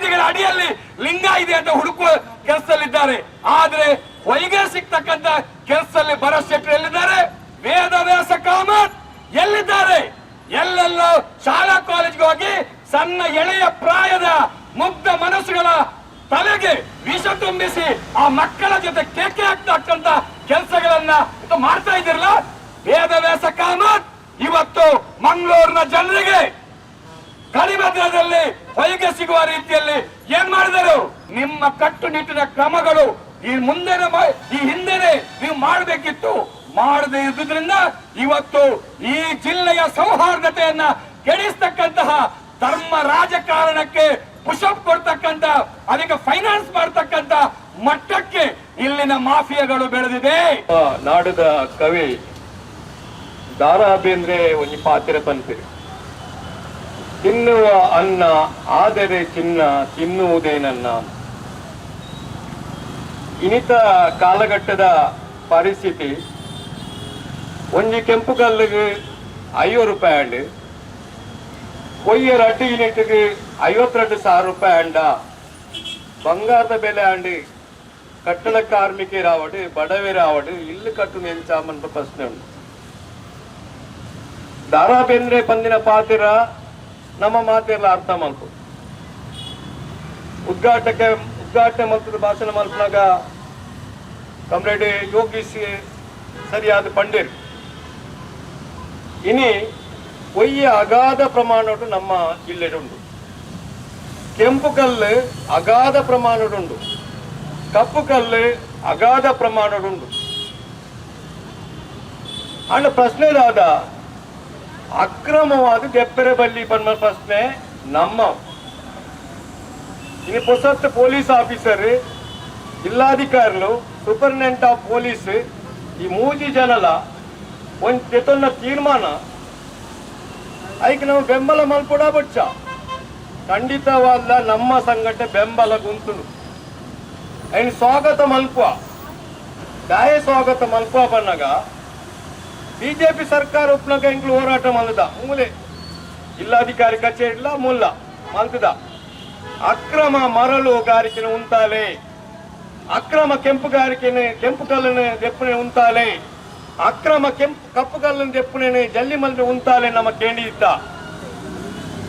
ಮಸೀದಿಗಳ ಅಡಿಯಲ್ಲಿ ಲಿಂಗ ಇದೆ ಅಂತ ಹುಡುಕುವ ಕೆಲಸದಲ್ಲಿದ್ದಾರೆ. ಆದ್ರೆ ಹೊಯ್ಗೆ ಸಿಗ್ತಕ್ಕಂತ ಕೆಲಸದಲ್ಲಿ ಭರತ್ ಶೆಟ್ಟಿ ಎಲ್ಲಿದ್ದಾರೆ? ವೇದವ್ಯಾಸ ಕಾಮತ್ ಎಲ್ಲಿದ್ದಾರೆ? ಎಲ್ಲೆಲ್ಲೋ ಶಾಲಾ ಕಾಲೇಜ್ಗೆ ಹೋಗಿ ಸಣ್ಣ ಎಳೆಯ ಪ್ರಾಯದ ಮುಗ್ಧ ಮನಸ್ಸುಗಳ ತಲೆಗೆ ವಿಷ ತುಂಬಿಸಿ ಆ ಮಕ್ಕಳ ಜೊತೆ ಕೇಕೆ ಹಾಕ್ತಕ್ಕಂತ ಕೆಲಸಗಳನ್ನ ಮಾಡ್ತಾ ಮಾಡ್ತಾ ವೇದ ವ್ಯಾಸ ಕಾಮತ್ ಇವತ್ತು ಮಂಗಳೂರಿನ ಜನರಿಗೆ ಕಡಿಮೆ ದರದಲ್ಲಿ ಹೊಯ್ಗೆ ಸಿಗುವ ರೀತಿಯಲ್ಲಿ ಏನ್ ಮಾಡಿದರು? ನಿಮ್ಮ ಕಟ್ಟುನಿಟ್ಟಿನ ಕ್ರಮಗಳು ಈ ಮುಂದೆ ಈ ಹಿಂದೆನೆ ನೀವು ಮಾಡಬೇಕಿತ್ತು. ಮಾಡದೇ ಇದ್ದುದ್ರಿಂದ ಇವತ್ತು ಈ ಜಿಲ್ಲೆಯ ಸೌಹಾರ್ದತೆಯನ್ನ ಕೆಡಿಸ್ತಕ್ಕಂತಹ ಧರ್ಮ ರಾಜಕಾರಣಕ್ಕೆ ಪುಷಪ್ ಕೊಡ್ತಕ್ಕಂತ ಅದಕ್ಕೆ ಫೈನಾನ್ಸ್ ಮಾಡ್ತಕ್ಕಂತ ಮಟ್ಟಕ್ಕೆ ಇಲ್ಲಿನ ಮಾಫಿಯಾಗಳು ಬೆಳೆದಿದೆ. ನಾಡದ ಕವಿ ದಾರಾ ಬೇಂದ್ರೆ ಒಂದು ಪಾತ್ರ ಪಂಪಿರು ತಿನ್ನುವ ಅನ್ನ, ಆದರೆ ಚಿನ್ನ ತಿನ್ನುವುದೇ ನನ್ನ. ಇನಿತ ಕಾಲಘಟ್ಟದ ಪರಿಸ್ಥಿತಿ ಒಂಜಿ ಕೆಂಪು ಕಲ್ಲಿಗೆ ಐವತ್ತು ರೂಪಾಯಿ ಅಂಡ್ ಕೊಯ್ಯರ ಅಡ್ಡಿ ಯೂನಿಟ್ಗೆ ಐವತ್ತೆರಡು ಸಾವಿರ ರೂಪಾಯಿ ಅಂಡ. ಬಂಗಾರದ ಬೆಲೆ ಅಂಡಿ, ಕಟ್ಟಡ ಕಾರ್ಮಿಕರಾವಡು ಬಡವರಾವಡು ಇಲ್ಲು ಕಟ್ಟು ನೆಂಚಾಮಂತ ಪ್ರಶ್ನೆ ಉಂಟು. ದಾರಾ ಬೆಂದ್ರೆ ಪಂದಿನ ಪಾತಿರ ನಮ್ಮ ಮಾತಿರಲ್ಲ ಅರ್ಥ ಮಲ್ಪು. ಉದ್ಘಾಟಕ, ಉದ್ಘಾಟನೆ ಮಲ್ಪದ ಭಾಷಣ ಮಲ್ಪನಾಗ ಕಮ್ರೇಡ್ ಯೋಗಿಸಿ ಸರಿಯಾದ ಪಂಡಿರ್. ಇನಿ ಒಯ್ಯ ಅಗಾಧ ಪ್ರಮಾಣ ನಮ್ಮ ಜಿಲ್ಲೆಡುಂಡು ಕೆಂಪು ಕಲ್ಲು ಅಗಾಧ ಪ್ರಮಾಣಡುಂಡು ಕಪ್ಪು ಕಲ್ಲು ಅಗಾಧ ಪ್ರಮಾಣಡುಂಡು ಅಂಡ ಪ್ರಶ್ನೆದಾದ ಅಕ್ರಮವಾದ ದೆಪ್ಪರೆ ಬಲ್ಲಿ ಪನ್ನ ಪ್ರಶ್ನೆ ನಮ್ಮ ಇನ್ನು పొసత్ పోలీస్ ఆఫీసర్ జిల్లాధికారులు సూపరింటెండెంట్ ఆఫ్ పోలీస్ ఈ ಮೂಜಿ ಜನಲ ಒಂದು ತೆತೊನ್ನ ತೀರ್ಮಾನ ಐಕ್ ನಾವು ಬೆಂಬಲ ಮಲ್ಪಡ ಬಚ್ಚ ಖಂಡಿತವಾದ ನಮ್ಮ ಸಂಘಟನೆ ಬೆಂಬಲ ಗುಂತುನು ಐನ್ ಸ್ವಾಗತ ಮಲ್ಪುವ ದಾಯ ಸ್ವಾಗತ ಮಲ್ಪುವ ಬನ್ನಗ ಬಿಜೆಪಿ ಸರ್ಕಾರ ಉಪ್ನಗ ಇಂಗ್ಲು ಹೋರಾಟ ಮಲ್ದ ಮೂಲೆ ಜಿಲ್ಲಾಧಿಕಾರಿ ಕಚೇರಿಲ ಮುಲ್ಲ ಮಲ್ತದ ಅಕ್ರಮ ಮರಳು ಗಾರಿಕೆನ ಉಂಟಾಲೆ ಅಕ್ರಮ ಕೆಂಪುಗಾರಿಕೆನೆ ಕೆಂಪು ಕಲ್ಲಿನ ದೆಪ್ಪನೆ ಉಂಟಾಲೆ ಅಕ್ರಮ ಕೆಂಪು ಕಪ್ಪು ಕಲ್ಲಿನ ದೆಪ್ಪನೆ ಜಲ್ಲಿ ಮಲ್ಪೆ ಉಂಟಾಲೆ ನಮ್ಮ ಕೇಂದ್ರಿತ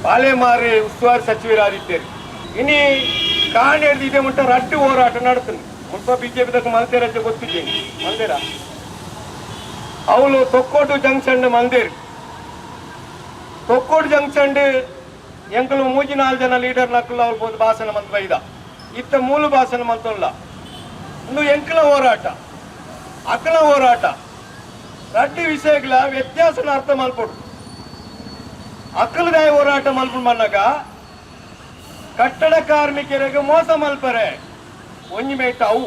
ಪಾಲೆಮಾರಿ ಉಸ್ತುವಾರಿ ಸಚಿವರಾದಿದ್ದೇವೆ ಇನಿ ಕಾಣಿ ಹಿಡಿದಿದೆ ಮುಟ್ಟ ರಡ್ಡು ಹೋರಾಟ ನಡ್ತೀನಿ ಮುಲ್ಪ ಬಿಜೆಪಿ ತಕ್ಕ ಮಲ್ತೇರ ಅಂತ ಗೊತ್ತಿದ್ದೀನಿ ಮಂದಿರ ಅವಳು ತೊಕ್ಕೋಟು ಜಂಕ್ಷನ್ ಮಂದಿರ್. ತೊಕ್ಕೋಟು ಜಂಕ್ಷನ್ ಎಂಕಲು ಮೂಜಿ ನಾಲ್ಕು ಜನ ಲೀಡರ್ ನಕ್ಕಲು ಅವ್ರು ಬಂದು ಭಾಷಣ ಮಂತ್ ಬೈದ ಇತ್ತ ಮೂಲ ಭಾಷಣ ಮಂತಲ್ಲ ಇನ್ನು ಎಂಕಲ ಹೋರಾಟ. ಅಕಲ ಹೋರಾಟ. ರಡ್ಡಿ ವಿಷಯಗಳ ವ್ಯತ್ಯಾಸನ ಅರ್ಥ ಮಲ್ಪಡು ಅಕ್ಕಲದಾಯ ಹೋರಾಟ ಮಲ್ಪಡು ಮನ್ನಾಗ ಕಟ್ಟಡ ಕಾರ್ಮಿಕರಿಗೆ ಮೋಸ ಮಲ್ಪರೆ. ಒಂಜಿ ಮೇಟ ಅವು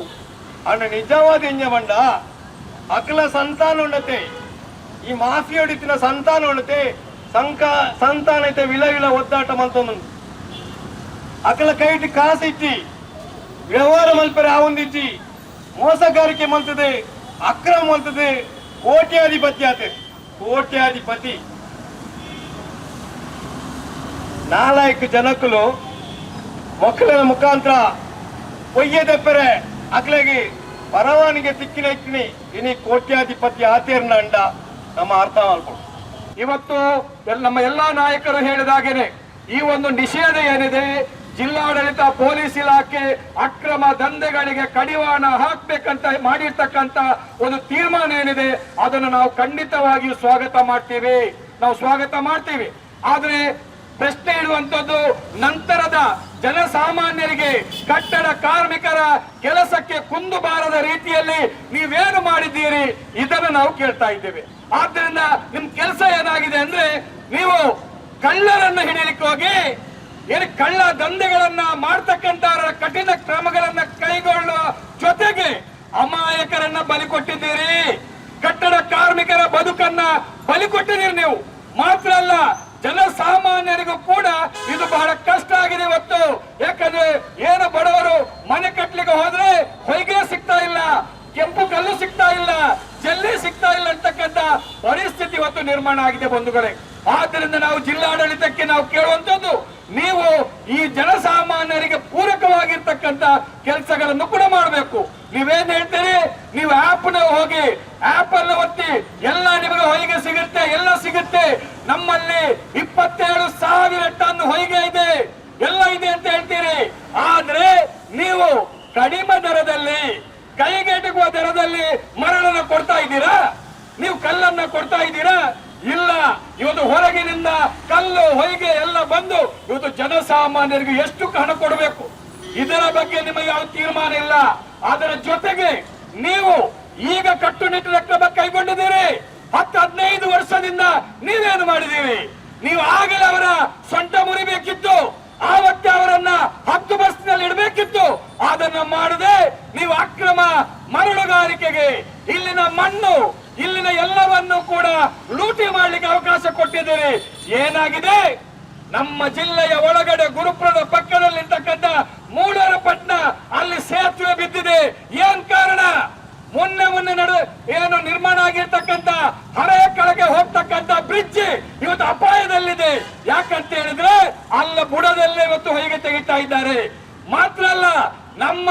ಅಣ್ಣ ನಿಜವಾದ ಎಂಜ ಬಂಡ ಅಕಲ ಸಂತಾನ ಉಂಡತೆ ಈ ಮಾಫಿಯಾ ಹೊಡಿತಿನ ಸಂತಾನ ಉಂಡತೆ ಸಂಕ, ಸಂತಾನ ಐತೆ, ವಿಲ ವಿಲ ಒದ್ದಾಟ ಮಲ್ತೊಂದು ಅಕಲ ಕೈಟ್ ಕಾಸಿಟ್ಟಿ ಇಚ್ಚಿ ವ್ಯವಹಾರ ಮಲ್ಪರೆ ಆವೊಂದಿಚ್ಚಿ ಮೋಸಗಾರಿಕೆ ಮಲ್ತದೆ. ಅಕ್ರಮ ಮಲ್ತದೆ. ಕೋಟ್ಯಾಧಿಪತಿ ಆತೆ. ಕೋಟ್ಯಾಧಿಪತಿ. ನಾಲ್ಕು ಜನಕ್ಕಲು ಮಕ್ಕಳ ಮುಖಾಂತರ ಒಯ್ಯದೆಪ್ಪರೆ ಅಕ್ಲೆಗೆ ಪರವಾನಿಗೆ ಸಿಕ್ಕಿನ ಇಕ್ಕಿನಿ, ಇನಿ ಕೋಟ್ಯಾಧಿಪತಿ ಆತೇರ್ನ ಅಂಡ ನಮ್ಮ ಅರ್ಥ ಮಾಡ್ಕೊಂಡು. ಇವತ್ತು ನಮ್ಮ ಎಲ್ಲಾ ನಾಯಕರು ಹೇಳಿದಾಗೇನೆ, ಈ ಒಂದು ನಿಷೇಧ ಏನಿದೆ, ಜಿಲ್ಲಾಡಳಿತ ಪೊಲೀಸ್ ಇಲಾಖೆ ಅಕ್ರಮ ದಂಧೆಗಳಿಗೆ ಕಡಿವಾಣ ಹಾಕ್ಬೇಕಂತ ಮಾಡಿರ್ತಕ್ಕಂತ ಒಂದು ತೀರ್ಮಾನ ಏನಿದೆ, ಅದನ್ನು ನಾವು ಖಂಡಿತವಾಗಿಯೂ ಸ್ವಾಗತ ಮಾಡ್ತೀವಿ. ನಾವು ಸ್ವಾಗತ ಮಾಡ್ತೀವಿ. ಆದ್ರೆ ಪ್ರಶ್ನೆ ಇಡುವಂತದ್ದು ನಂತರದ ಜನಸಾಮಾನ್ಯರಿಗೆ ಕಟ್ಟಡ ಕಾರ್ಮಿಕರ ಕೆಲಸಕ್ಕೆ ಕುಂದು ಬಾರದ ರೀತಿಯಲ್ಲಿ ನೀವೇನು ಮಾಡಿದ್ದೀರಿ ಇದನ್ನು ನಾವು ಕೇಳ್ತಾ ಇದ್ದೇವೆ. ಆದ್ದರಿಂದ ನಿಮ್ ಕೆಲಸ ಏನಾಗಿದೆ ಅಂದ್ರೆ ನೀವು ಕಳ್ಳರನ್ನ ಹಿಡಿಯಲಿಕ್ಕೆ ಹೋಗಿ, ಏನು ಕಳ್ಳ ದಂಧೆಗಳನ್ನ ಮಾಡ್ತಕ್ಕಂತ ಕಠಿಣ ಕ್ರಮಗಳನ್ನ ಕೈಗೊಳ್ಳುವ ಜೊತೆಗೆ ಅಮಾಯಕರನ್ನ ಬಲಿ ಕೊಟ್ಟಿದ್ದೀರಿ. ಕಟ್ಟಡ ಕಾರ್ಮಿಕರ ಬದುಕನ್ನ ಬಲಿ ಕೊಟ್ಟಿದ್ದೀರಿ ನೀವು. ಮಾತ್ರ ಅಲ್ಲ ಬಹಳ ಕಷ್ಟ ಆಗಿದೆ ಇವತ್ತು. ಯಾಕಂದ್ರೆ ಏನು ಬಡವರು ಮನೆ ಕಟ್ಟಲಿಕ್ಕೆ ಹೋದ್ರೆ ಹೊಯ್ಗೆ ಸಿಗ್ತಾ ಇಲ್ಲ, ಕೆಂಪು ಕಲ್ಲು ಸಿಗ್ತಾ ಇಲ್ಲ, ಜಲ್ಲಿ ಸಿಗ್ತಾ ಇಲ್ಲ ಅಂತಕ್ಕಂತ ಪರಿಸ್ಥಿತಿ ಇವತ್ತು ನಿರ್ಮಾಣ ಆಗಿದೆ ಬಂಧುಗಳೇ. ಆದ್ದರಿಂದ ನಾವು ಜಿಲ್ಲಾಡಳಿತಕ್ಕೆ ನಾವು ಕೇಳುವಂತದ್ದು ನೀವು ಈ ಜನಸಾಮಾನ್ಯರಿಗೆ ಕ್ರಮಗಳನ್ನು ಕೂಡ ಮಾಡಬೇಕು. ನೀವೇನ್ ನೀವು ಆಪ್ನ ಹೋಗಿ ಆಪ್ ಅನ್ನು ಒತ್ತಿ ಎಲ್ಲ ನಿಮಗೆ ಹೊಯ್ಗೆ ಸಿಗುತ್ತೆ ಎಲ್ಲ ಸಿಗುತ್ತೆ ನಮ್ಮಲ್ಲಿ ಇಪ್ಪತ್ತೇಳು ಸಾವಿರ ಟನ್ ಹೊಯ್ಗೆ ಇದೆ ಎಲ್ಲ ಇದೆ ಅಂತ ಹೇಳ್ತೀರಿ ಆದ್ರೆ ನೀವು ಕಡಿಮೆ ದರದಲ್ಲಿ ಕೈಗೆಟುಕುವ ದರದಲ್ಲಿ ಮರಳನ್ನು ಕೊಡ್ತಾ ಇದ್ದೀರಾ? ನೀವು ಕಲ್ಲನ್ನ ಕೊಡ್ತಾ ಇದ್ದೀರಾ? ಇಲ್ಲ, ಇವತ್ತು ಹೊರಗಿನಿಂದ ಕಲ್ಲು, ಹೊಯ್ಗೆ ಎಲ್ಲ ಬಂದು ಇವತ್ತು ಜನಸಾಮಾನ್ಯರಿಗೆ ಎಷ್ಟು ಹಣ ಕೊಡಬೇಕು? ಇದರ ಬಗ್ಗೆ ನಿಮಗೆ ಯಾವ ತೀರ್ಮಾನ ಇಲ್ಲ. ಅದರ ಜೊತೆಗೆ ನೀವು ಈಗ ಕಟ್ಟುನಿಟ್ಟಿನ ಕ್ರಮ ಕೈಗೊಂಡಿದ್ದೀರಿ. ಹತ್ತು, ಹದಿನೈದು ವರ್ಷದಿಂದ ನೀವೇನು ಮಾಡಿದ್ದೀರಿ? ನೀವು ಆಗಲೇ ಅವರ ಸೊಂಟ ಮುರಿಬೇಕಿತ್ತು. ಆವತ್ತೇ ಅವರನ್ನ ಹತ್ತು ಬಸ್ನಲ್ಲಿ ಇಡಬೇಕಿತ್ತು. ಅದನ್ನ ಮಾಡದೆ ನೀವು ಅಕ್ರಮ ಮರಳುಗಾರಿಕೆಗೆ ಇಲ್ಲಿನ ಮಣ್ಣು, ಇಲ್ಲಿನ ಎಲ್ಲವನ್ನು ಕೂಡ ಲೂಟಿ ಮಾಡಲಿಕ್ಕೆ ಅವಕಾಶ ಕೊಟ್ಟಿದ್ದೀರಿ. ಏನಾಗಿದೆ? ನಮ್ಮ ಜಿಲ್ಲೆಯ ಒಳಗಡೆ ಗುರುಪುರದ ಪಕ್ಕದಲ್ಲಿರ್ತಕ್ಕಂಥ ಪಟ್ಟಣ ಅಲ್ಲಿ ಸೇತುವೆ ಬಿದ್ದಿದೆ. ಏನ್ ಕಾರಣ? ಮೊನ್ನೆ ಮೊನ್ನೆ ನಡು, ಏನು ನಿರ್ಮಾಣ ಆಗಿರ್ತಕ್ಕಂಥ ಹಳೆಯ ಕೆಳಗೆ ಹೋಗ್ತಕ್ಕಂತ ಬ್ರಿಡ್ಜ್ ಇವತ್ತು ಅಪಾಯದಲ್ಲಿದೆ. ಯಾಕಂತ ಹೇಳಿದ್ರೆ, ಅಲ್ಲ ಬುಡದಲ್ಲೇ ಇವತ್ತು ಹೊಯ್ಗೆ ತೆಗಿತಾ ಇದ್ದಾರೆ. ಮಾತ್ರ ಅಲ್ಲ, ನಮ್ಮ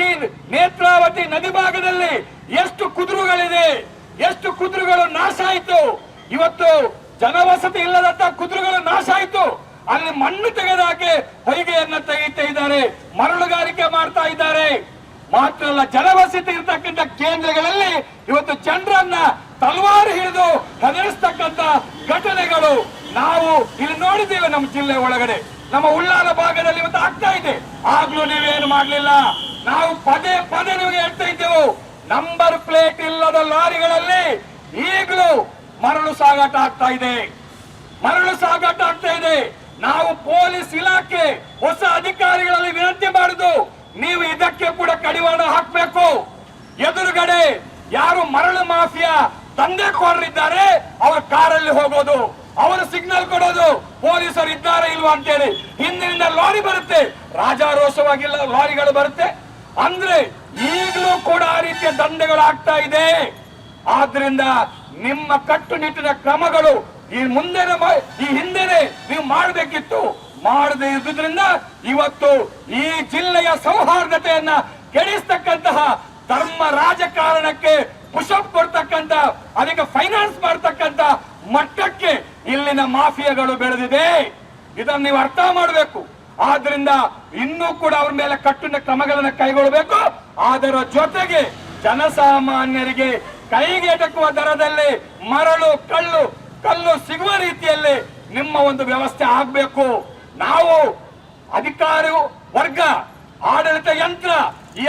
ಈ ನೇತ್ರಾವತಿ ನದಿ ಭಾಗದಲ್ಲಿ ಕುದುರುಗಳಿದೆ ಎಷ್ಟು ಕುದುರೆಗಳು ನಾಶ ಆಯ್ತು. ಇವತ್ತು ಜನವಸತಿ ಇಲ್ಲದಂತ ಕುದುರೆಗಳು ನಾಶ ಆಯ್ತು. ಅಲ್ಲಿ ಮಣ್ಣು ತೆಗೆದಾಕೆ ಹೊಯ್ಗೆಯನ್ನ ತೆಗಿತಾ ಇದ್ದಾರೆ. ಮರಳುಗಾರಿಕೆ ಮಾಡ್ತಾ ಇದ್ದಾರೆ. ಮಾತ್ರ ಅಲ್ಲ, ಜನವಸತಿ ಇರ್ತಕ್ಕಂಥ ಕೇಂದ್ರಗಳಲ್ಲಿ ಇವತ್ತು ಜನರನ್ನ ತಲವಾರು ಹಿಡಿದು ಹೆದರಿಸ್ತಕ್ಕಂಥ ಘಟನೆಗಳು ನಾವು ಇಲ್ಲಿ ನೋಡಿದ್ದೇವೆ ನಮ್ಮ ಜಿಲ್ಲೆ ಒಳಗಡೆ. ನಮ್ಮ ಉಳ್ಳಾಲ ಭಾಗದಲ್ಲಿ ಇವತ್ತು ಆಗ್ತಾ ಇದೆ. ಆಗ್ಲೂ ನೀವೇನು ಮಾಡ್ಲಿಲ್ಲ? ನಾವು ಪದೇ ಪದೇ ನಿಮಗೆ ಹೇಳ್ತಾ ಇದ್ದೆವು. ನಂಬರ್ ಪ್ಲೇಟ್ ಇಲ್ಲದ ಲಾರಿಗಳಲ್ಲಿ ಈಗಲೂ ಮರಳು ಸಾಗಾಟ ಆಗ್ತಾ ಇದೆ. ಮರಳು ಸಾಗಾಟ ಆಗ್ತಾ ಇದೆ. ನಾವು ಪೊಲೀಸ್ ಇಲಾಖೆ ಹೊಸ ಅಧಿಕಾರಿಗಳಲ್ಲಿ ವಿನಂತಿ ಮಾಡುದು ನೀವು ಇದಕ್ಕೆ ಕೂಡ ಕಡಿವಾಣ ಹಾಕಬೇಕು. ಎದುರುಗಡೆ ಯಾರು ಮರಳು ಮಾಫಿಯಾ ತಂದೆ ಕೋರರಿದ್ದಾರೆ ಅವ್ರ ಕಾರಲ್ಲಿ ಹೋಗೋದು, ಅವರು ಸಿಗ್ನಲ್ ಕೊಡೋದು, ಪೊಲೀಸರು ಇದ್ದಾರೆ ಇಲ್ವಾ ಅಂತೇಳಿ ಹಿಂದಿನಿಂದ ಲಾರಿ ಬರುತ್ತೆ. ರಾಜಾರೋಷವಾಗಿಲ್ಲ, ಲಾರಿಗಳು ಬರುತ್ತೆ. ಅಂದ್ರೆ ಈಗಲೂ ಕೂಡ ಆ ರೀತಿಯ ದಂಧೆಗಳಾಗ್ತಾ ಇದೆ. ಆದ್ರಿಂದ ನಿಮ್ಮ ಕಟ್ಟುನಿಟ್ಟಿನ ಕ್ರಮಗಳು ಈ ಮುಂದೆನೆ ಮಾ- ಈ ಹಿಂದೆನೆ ನೀವು ಮಾಡಬೇಕಿತ್ತು. ಮಾಡದೇ ಇರುವುದರಿಂದ ಇವತ್ತು ಈ ಜಿಲ್ಲೆಯ ಸೌಹಾರ್ದತೆಯನ್ನ ಕೆಡಿಸ್ತಕ್ಕಂತಹ ಧರ್ಮ ರಾಜಕಾರಣಕ್ಕೆ ಪುಷಪ್ ಕೊಡ್ತಕ್ಕಂತ ಅದಕ್ಕೆ ಫೈನಾನ್ಸ್ ಮಾಡ್ತಕ್ಕಂತ ಮಟ್ಟಕ್ಕೆ ಇಲ್ಲಿನ ಮಾಫಿಯಾಗಳು ಬೆಳೆದಿದೆ. ಇದನ್ನು ನೀವು ಅರ್ಥ ಮಾಡಬೇಕು. ಆದ್ರಿಂದ ಇನ್ನೂ ಕೂಡ ಅವ್ರ ಮೇಲೆ ಕಟ್ಟುನ ಕ್ರಮಗಳನ್ನು ಕೈಗೊಳ್ಳಬೇಕು. ಅದರ ಜೊತೆಗೆ ಜನಸಾಮಾನ್ಯರಿಗೆ ಕೈಗೆಟಕುವ ದರದಲ್ಲಿ ಮರಳು ಕಳ್ಳು ಕಲ್ಲು ಸಿಗುವ ರೀತಿಯಲ್ಲಿ ನಿಮ್ಮ ಒಂದು ವ್ಯವಸ್ಥೆ ಆಗ್ಬೇಕು. ನಾವು ಅಧಿಕಾರಿ, ವರ್ಗ, ಆಡಳಿತ ಯಂತ್ರ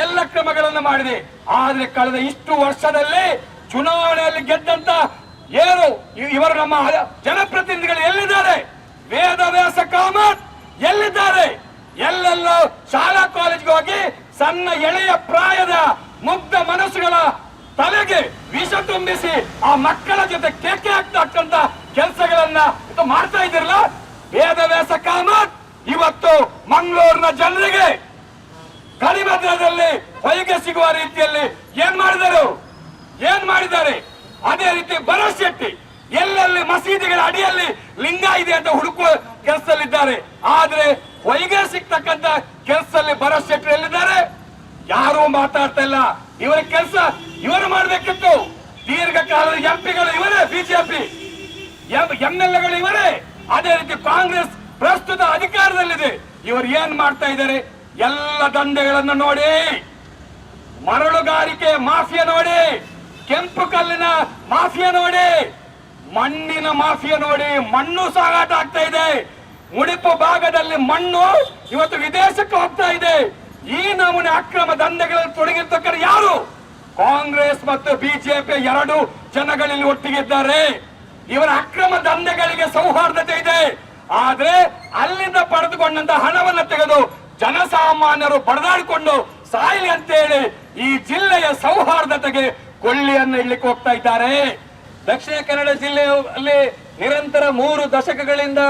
ಎಲ್ಲ ಕ್ರಮಗಳನ್ನು ಮಾಡಿದೆ. ಆದ್ರೆ ಕಳೆದ ಇಷ್ಟು ವರ್ಷದಲ್ಲಿ ಚುನಾವಣೆಯಲ್ಲಿ ಗೆದ್ದಂತ ಏನು ಇವರು ನಮ್ಮ ಜನಪ್ರತಿನಿಧಿಗಳು ಎಲ್ಲಿದ್ದಾರೆ? ವೇದವ್ಯಾಸ ಕಾಮತ್ ಎಲ್ಲಿದ್ದಾರೆ? ಎಲ್ಲೆಲ್ಲೋ ಶಾಲಾ ಕಾಲೇಜ್ಗೆ ಹೋಗಿ ಸಣ್ಣ ಎಳೆಯ ಪ್ರಾಯದ ಮುಗ್ಧ ಮನಸ್ಸುಗಳ ತಲೆಗೆ ವಿಷ ತುಂಬಿಸಿ ಆ ಮಕ್ಕಳ ಜೊತೆ ಕೇಕೆ ಹಾಕ್ತಕ್ಕಂತ ಕೆಲಸಗಳನ್ನ ಇದು ಮಾಡ್ತಾ ಇದ್ದೀರಲ್ಲ? ವೇದವ್ಯಾಸ ಕಾಮತ್! ಇವತ್ತು ಮಂಗಳೂರಿನ ಜನರಿಗೆ ಕಡಿಮೆ ಹೊಯ್ಗೆ ಸಿಗುವ ರೀತಿಯಲ್ಲಿ ಏನ್ ಮಾಡಿದರು? ಏನ್ ಮಾಡಿದ್ದಾರೆ? ಅದೇ ರೀತಿ ಭರತ್ ಶೆಟ್ಟಿ ಎಲ್ಲೆಲ್ಲಿ ಮಸೀದಿಗಳ ಅಡಿಯಲ್ಲಿ ಲಿಂಗ ಇದೆ ಅಂತ ಹುಡುಕುವ ಕೆಲಸದಲ್ಲಿದ್ದಾರೆ. ಆದ್ರೆ ಹೊಯ್ಗೆ ಸಿಗ್ತಕ್ಕಂತ ಕೆಲಸದಲ್ಲಿ ಭರತ್ ಶೆಟ್ಟಿ ಎಲ್ಲಿದ್ದಾರೆ? ಯಾರು ಮಾತಾಡ್ತಾ ಇಲ್ಲ. ಇವರ ಕೆಲಸ ಇವರು ಮಾಡಬೇಕಿತ್ತು. ದೀರ್ಘಕಾಲದ ಎಂಪಿಗಳು ಇವರೇ, ಬಿಜೆಪಿ. ಎಂ ಎಲ್ ಎಗಳು ಇವರೇ. ಅದೇ ರೀತಿ ಕಾಂಗ್ರೆಸ್ ಪ್ರಸ್ತುತ ಅಧಿಕಾರದಲ್ಲಿದೆ. ಇವರು ಏನ್ ಮಾಡ್ತಾ ಇದ್ದಾರೆ? ಎಲ್ಲ ದಂಧೆಗಳನ್ನು ನೋಡಿ. ಮರಳುಗಾರಿಕೆ ಮಾಫಿಯಾ ನೋಡಿ. ಕೆಂಪು ಕಲ್ಲಿನ ಮಾಫಿಯಾ ನೋಡಿ. ಮಣ್ಣಿನ ಮಾಫಿಯಾ ನೋಡಿ ಮಣ್ಣು ಸಾಗಾಟ ಆಗ್ತಾ ಇದೆ. ಮುಡಿಪು ಭಾಗದಲ್ಲಿ ಮಣ್ಣು ಇವತ್ತು ವಿದೇಶಕ್ಕೆ ಹೋಗ್ತಾ ಇದೆ. ಈ ನಮೂನೆ ಅಕ್ರಮ ದಂಧೆಗಳಲ್ಲಿ ತೊಡಗಿರ್ತಕ್ಕಂಥ ಯಾರು? ಕಾಂಗ್ರೆಸ್ ಮತ್ತು ಬಿಜೆಪಿ ಎರಡು ಜನಗಳಲ್ಲಿ ಒಟ್ಟಿಗಿದ್ದಾರೆ. ಇವರ ಅಕ್ರಮ ದಂಧೆಗಳಿಗೆ ಸೌಹಾರ್ದತೆ ಇದೆ. ಆದ್ರೆ ಅಲ್ಲಿಂದ ಪಡೆದುಕೊಂಡಂತ ಹಣವನ್ನು ತೆಗೆದು ಜನಸಾಮಾನ್ಯರು ಪಡೆದಾಡಿಕೊಂಡು ಸಾಯಿಲಿ ಅಂತೇಳಿ ಈ ಜಿಲ್ಲೆಯ ಸೌಹಾರ್ದತೆಗೆ ಕೊಳ್ಳಿಯನ್ನು ಇಡ್ಲಿಕ್ಕೆ ಹೋಗ್ತಾ ಇದ್ದಾರೆ. ದಕ್ಷಿಣ ಕನ್ನಡ ಜಿಲ್ಲೆಯಲ್ಲಿ ನಿರಂತರ ಮೂರು ದಶಕಗಳಿಂದ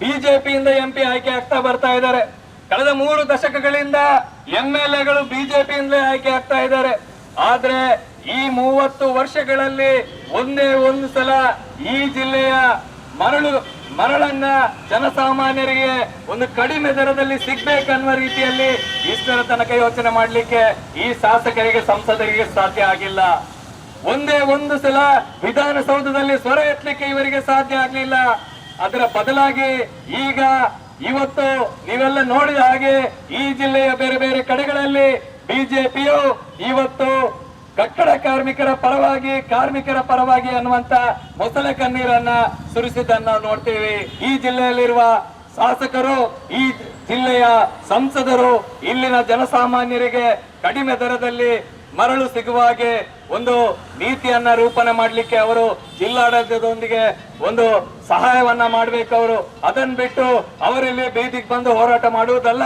ಬಿಜೆಪಿಯಿಂದ ಎಂಪಿ ಆಯ್ಕೆ ಆಗ್ತಾ ಬರ್ತಾ ಇದ್ದಾರೆ. ಕಳೆದ ಮೂರು ದಶಕಗಳಿಂದ ಎಂ ಎಲ್ ಎಗಳು ಬಿಜೆಪಿಯಿಂದಲೇ ಆಯ್ಕೆ ಆಗ್ತಾ ಇದ್ದಾರೆ. ಆದ್ರೆ ಈ ಮೂವತ್ತು ವರ್ಷಗಳಲ್ಲಿ ಒಂದೇ ಒಂದು ಸಲ ಈ ಜಿಲ್ಲೆಯ ಮರಳು, ಮರಳನ್ನ ಜನಸಾಮಾನ್ಯರಿಗೆ ಒಂದು ಕಡಿಮೆ ದರದಲ್ಲಿ ಸಿಗ್ಬೇಕನ್ನುವ ರೀತಿಯಲ್ಲಿ ಇಷ್ಟರ ತನಕ ಯೋಚನೆ ಮಾಡಲಿಕ್ಕೆ ಈ ಶಾಸಕರಿಗೆ, ಸಂಸದರಿಗೆ ಸಾಧ್ಯ ಆಗಿಲ್ಲ. ಒಂದೇ ಒಂದು ಸಲ ವಿಧಾನಸೌಧದಲ್ಲಿ ಸ್ವರ ಎತ್ತಲಿಕ್ಕೆ ಇವರಿಗೆ ಸಾಧ್ಯ ಆಗ್ಲಿಲ್ಲ. ಅದರ ಬದಲಾಗಿ ಈಗ ಇವತ್ತು ನೀವೆಲ್ಲ ನೋಡಿದ ಹಾಗೆ ಈ ಜಿಲ್ಲೆಯ ಬೇರೆ ಬೇರೆ ಕಡೆಗಳಲ್ಲಿ ಬಿಜೆಪಿಯು ಇವತ್ತು ಕಟ್ಟಡ ಕಾರ್ಮಿಕರ ಪರವಾಗಿ ಕಾರ್ಮಿಕರ ಪರವಾಗಿ ಅನ್ನುವಂತ ಮೊಸಳೆ ಕಣ್ಣೀರನ್ನ ಸುರಿಸಿದ್ದನ್ನ ನೋಡ್ತೀವಿ. ಈ ಜಿಲ್ಲೆಯಲ್ಲಿರುವ ಶಾಸಕರು, ಈ ಜಿಲ್ಲೆಯ ಸಂಸದರು ಇಲ್ಲಿನ ಜನಸಾಮಾನ್ಯರಿಗೆ ಕಡಿಮೆ ದರದಲ್ಲಿ ಮರಳು ಸಿಗುವ ಹಾಗೆ ಒಂದು ನೀತಿಯನ್ನ ರೂಪಣೆ ಮಾಡಲಿಕ್ಕೆ ಅವರು ಜಿಲ್ಲಾಡಳಿತದೊಂದಿಗೆ ಒಂದು ಸಹಾಯವನ್ನ ಮಾಡಬೇಕು ಅವರು. ಅದನ್ ಬಿಟ್ಟು ಅವರಲ್ಲಿ ಬೀದಿಗೆ ಬಂದು ಹೋರಾಟ ಮಾಡುವುದಲ್ಲ.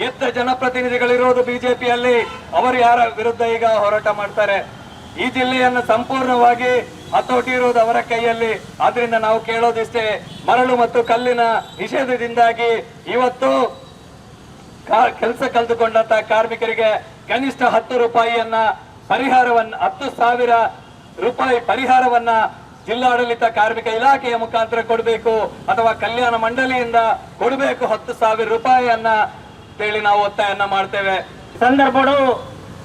ಗೆದ್ದ ಜನಪ್ರತಿನಿಧಿಗಳಿರೋದು ಬಿಜೆಪಿಯಲ್ಲಿ. ಅವರು ಯಾರ ವಿರುದ್ಧ ಈಗ ಹೋರಾಟ ಮಾಡ್ತಾರೆ? ಈ ಜಿಲ್ಲೆಯನ್ನು ಸಂಪೂರ್ಣವಾಗಿ ಹತೋಟಿ ಇರೋದು ಅವರ ಕೈಯಲ್ಲಿ. ಆದ್ರಿಂದ ನಾವು ಕೇಳೋದಿಷ್ಟೇ, ಮರಳು ಮತ್ತು ಕಲ್ಲಿನ ನಿಷೇಧದಿಂದಾಗಿ ಇವತ್ತು ಕೆಲಸ ಕಳೆದುಕೊಂಡಂತ ಕಾರ್ಮಿಕರಿಗೆ ಕನಿಷ್ಠ ಹತ್ತು ರೂಪಾಯಿಯನ್ನ ಪರಿಹಾರವನ್ನು, ಹತ್ತು ಸಾವಿರ ರೂಪಾಯಿ ಪರಿಹಾರವನ್ನ ಜಿಲ್ಲಾಡಳಿತ ಕಾರ್ಮಿಕ ಇಲಾಖೆಯ ಮುಖಾಂತರ ಕೊಡಬೇಕು ಅಥವಾ ಕಲ್ಯಾಣ ಮಂಡಳಿಯಿಂದ ಕೊಡಬೇಕು ಹತ್ತು ಸಾವಿರ ರೂಪಾಯಿಯನ್ನ ಹೇಳಿ ನಾವು ಒತ್ತಾಯನ್ನ ಮಾಡ್ತೇವೆ. ಸಂದರ್ಭಗಳು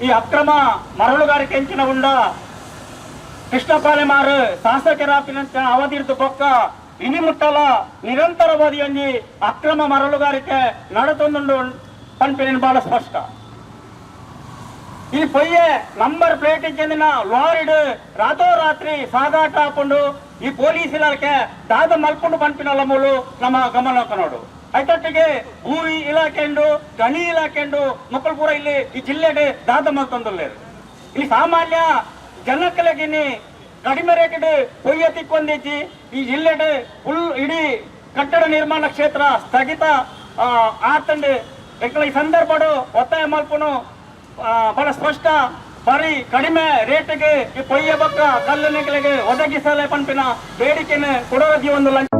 ಈ ಅಕ್ರಮ ಮರಳುಗಾರಿಕೆ ಹೆಂಚಿನ ಉಂಡ ಕೃಷ್ಣ ಪಾಲೆಮಾರು ಶಾಸಕರ ಅವಧಿರ್ದು ಪೊಕ್ಕ ಇನಿಮುಟ್ಟಲ ನಿರಂತರವಾದಿಯಲ್ಲಿ ಅಕ್ರಮ ಮರಳುಗಾರಿಕೆ ನಡೆದೊಂದು ಕಂಪನಿ ಬಹಳ ಸ್ಪಷ್ಟ. ಈ ಪೊಯ್ಯೆ ನಂಬರ್ ಪ್ಲೇಟ್ చెందిన లారీడు రాత్రి సాగాట ಹಾಕೊಂಡು ಈ ಪೊಲೀಸ್ ಇಲಾಖೆ ದಾದ ಮಲ್ಕೊಂಡು ಪಂಪಿನ ಲಮೂಲು ನಮ್ಮ ಗಮನ ಕನ್ನೋಡು ಐತೊಟ್ಟಿಗೆ ಭೂ ಇಲಾಖೆಂಡು ಗಣಿ ಇಲಾಖೆಂಡು ಮಕ್ಕಳು ಪೂರ ಇಲ್ಲಿ ಈ ಜಿಲ್ಲೆಗೆ ದಾದ ಮಲ್ತೊಂದುಲ್ಲೇರು ಇಲ್ಲಿ ಸಾಮಾನ್ಯ ಜನಕ್ಕಲಗಿನಿ ಕಡಿಮೆ ರೇಟ್ ಪೊಯ್ಯ ತಿಕ್ಕೊಂದಿಚ್ಚಿ ಈ ಜಿಲ್ಲೆಡೆ ಫುಲ್ ಇಡೀ ಕಟ್ಟಡ ನಿರ್ಮಾಣ ಕ್ಷೇತ್ರ ಸ್ಥಗಿತ ಆತಂಡು ಎಕ್ಕಲ ಈ ಸಂದರ್ಭಡು ಒತ್ತಾಯ ಮಲ್ಪನು ಆ, ಬಹಳ ಸ್ಪಷ್ಟ. ಬರಿ ಕಡಿಮೆ ರೇಟ್ಗೆ ಈ ಪೊಯ್ಯ ಬಕ್ಕ ಕಲ್ಲು ನೆಗಲಿಗೆ ಒದಗಿಸಲೇ ಪಂಪಿನ ಬೇಡಿಕೆನೆ ಕೊಡೋದಿ ಒಂದು ಲಂಚ.